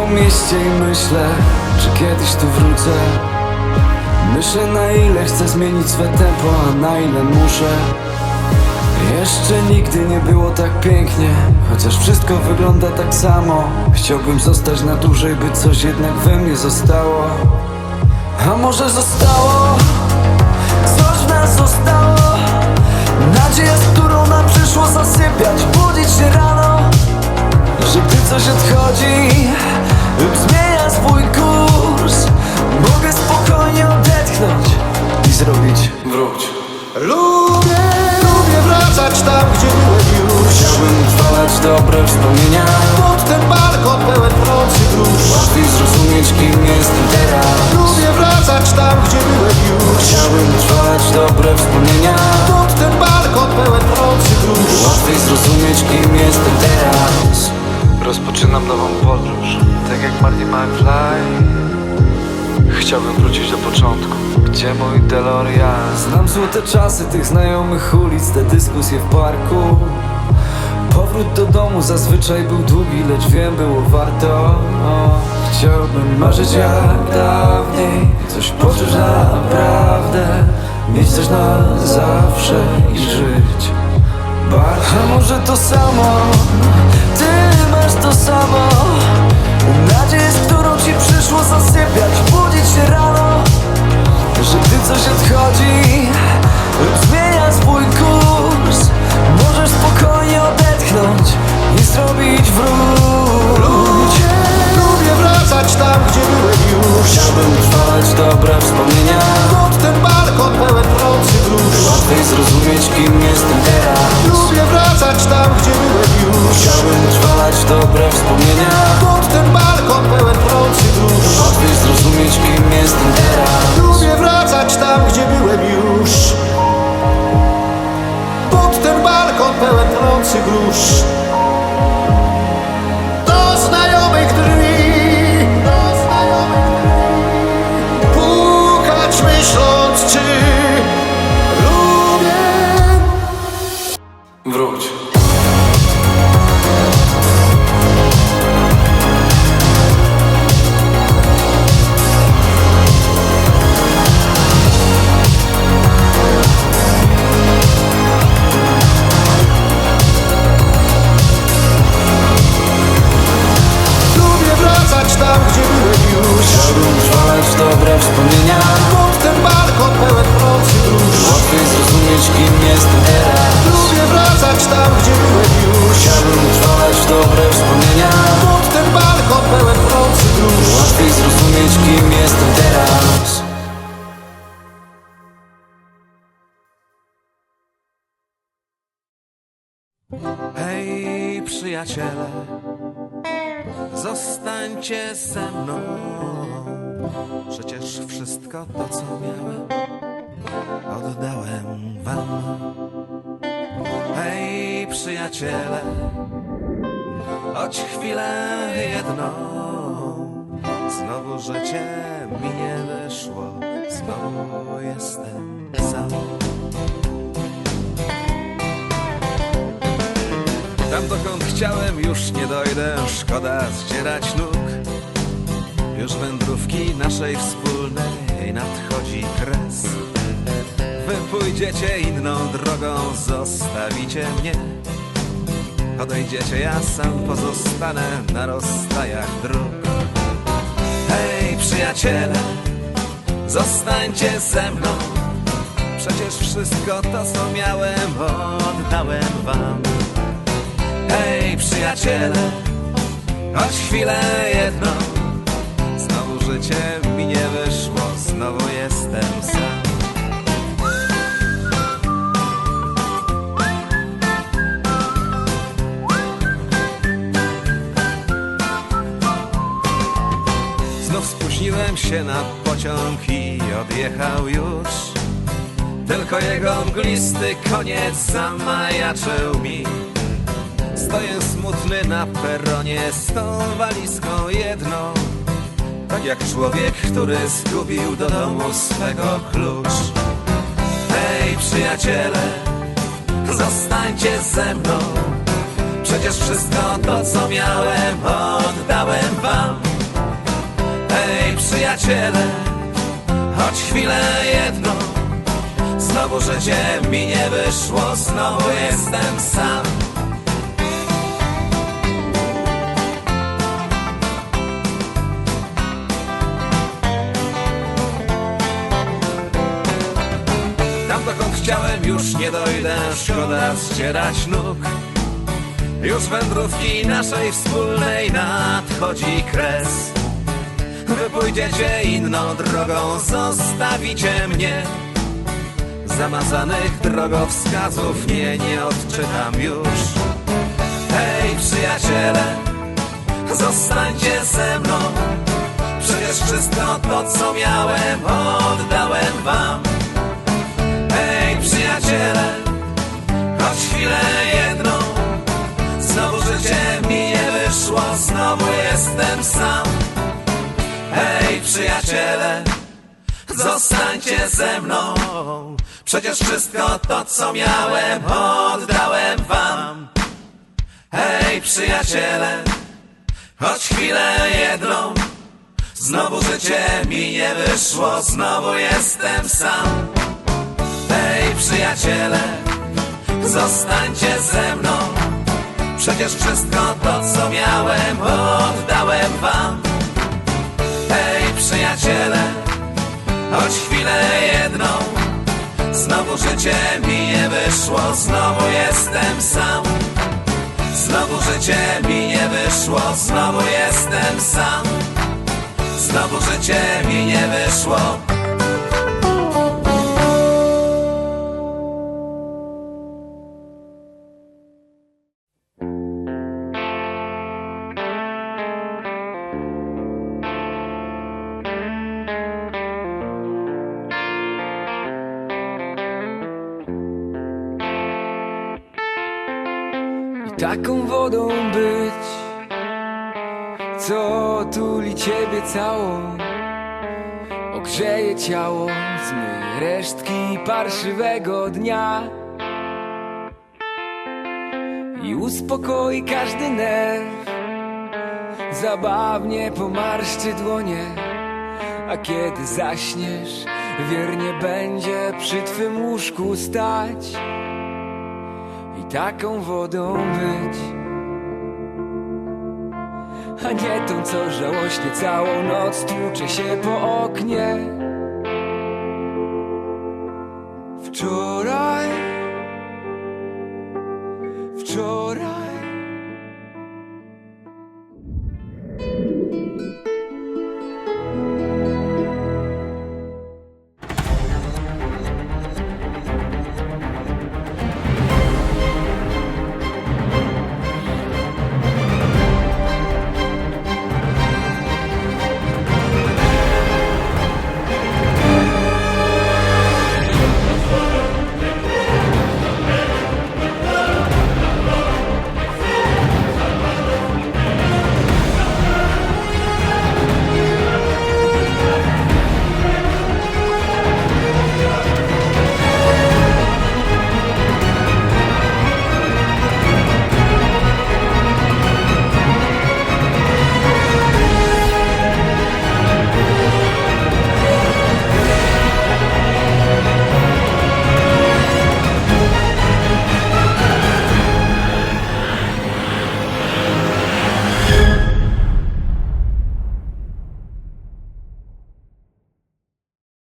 po mieście i myślę, czy kiedyś tu wrócę. Myślę na ile chcę zmienić swe tempo, a na ile muszę. Jeszcze nigdy nie było tak pięknie Chociaż wszystko wygląda tak samo. Chciałbym zostać na dłużej, by coś jednak we mnie zostało. A może zostało? Coś w nas zostało. Nadzieja, z którą nam przyszło zasypiać Budzić się rano. Że gdy coś odchodzi Lub zmienia swój kurs. Mogę spokojnie odetchnąć I zrobić wróć Lubię, lubię wracać tam, gdzie byłem już. Chciałbym Rozpoczynam nową podróż. Tak jak Marty McFly. Chciałbym wrócić do początku. Gdzie mój DeLorean? Znam złote czasy tych znajomych ulic Te dyskusje w parku. Powrót do domu zazwyczaj był długi Lecz wiem było warto o, Chciałbym marzyć jak dawniej Coś poczuć naprawdę Mieć coś na zawsze i żyć a może to samo. Ty masz to samo. Nadzieję, z którą ci przyszło zasypiać Budzić się rano. Że gdy coś odchodzi Lub zmienia swój kurs Możesz spokojnie odetchnąć I zrobić wróć Lubię, lubię wracać tam, gdzie byłem już. Chciałbym utrwalać dobre wspomnienia. Pod ten balkon pełen nocy grusz Łatwiej zrozumieć kim jestem Chciałbym utrwalać dobre wspomnienia. Pod ten balkon pełen nocy grusz Łatwiej zrozumieć kim jestem teraz. Lubię wracać tam, gdzie byłem już. Pod ten balkon pełen nocy grusz dobre wspomnienia. Pod ten balkon pełen nocy grusz Łatwiej zrozumieć kim jestem teraz. Lubię wracać tam, gdzie byłem już. Chciałbym utrwalać dobre wspomnienia. Pod ten balkon pełen nocy grusz Łatwiej zrozumieć kim jestem teraz. Hej, przyjaciele, zostańcie ze mną. Wszystko to, co miałem, oddałem wam. Hej, przyjaciele, choć chwilę jedną, znowu życie mi nie wyszło, znowu jestem sam. Tam dokąd chciałem już nie dojdę, szkoda zdzierać nóg Już wędrówki naszej wspólnej nadchodzi kres. Wy pójdziecie inną drogą, zostawicie mnie. Odejdziecie, ja sam pozostanę na rozstajach dróg. Hej przyjaciele, zostańcie ze mną. Przecież wszystko to co miałem oddałem wam. Hej przyjaciele, choć chwilę jedną. Znowu życie spóźniłem się na pociąg i odjechał już. Tylko jego mglisty koniec zamajaczył mi. Stoję smutny na peronie z tą walizką jedną. Tak jak człowiek, który zgubił do domu swego klucz. Hej przyjaciele, zostańcie ze mną. Przecież wszystko to, co miałem, oddałem wam. Przyjaciele, choć chwilę jedno. Znowu życie mi nie wyszło, znowu jestem sam. Tam dokąd chciałem już nie dojdę, szkoda zdzierać nóg. Już wędrówki naszej wspólnej nadchodzi kres. Wy pójdziecie inną drogą, zostawicie mnie. Zamazanych drogowskazów nie, nie odczytam już. Hej, przyjaciele, zostańcie ze mną. Przecież wszystko to, co miałem, oddałem wam. Hej, przyjaciele, choć chwilę jedną. Znowu życie mi nie wyszło, znowu jestem sam. Hej, przyjaciele, zostańcie ze mną. Przecież wszystko to, co miałem, oddałem wam. Hej, przyjaciele, choć chwilę jedną. Znowu życie mi nie wyszło, znowu jestem sam. Hej, przyjaciele, zostańcie ze mną. Przecież wszystko to, co miałem, oddałem wam. Przyjaciele, choć chwilę jedną. Znowu życie mi nie wyszło, znowu jestem sam. Znowu życie mi nie wyszło, znowu jestem sam. Znowu życie mi nie wyszło. Taką wodą być, co tuli ciebie całą, ogrzeje ciało, zmyje resztki parszywego dnia. I uspokoi każdy nerw, zabawnie pomarszczy dłonie, a kiedy zaśniesz, wiernie będzie przy twym łóżku stać taką wodą być. A nie tą, co żałośnie całą noc tłucze się po oknie. Wczoraj, wczoraj.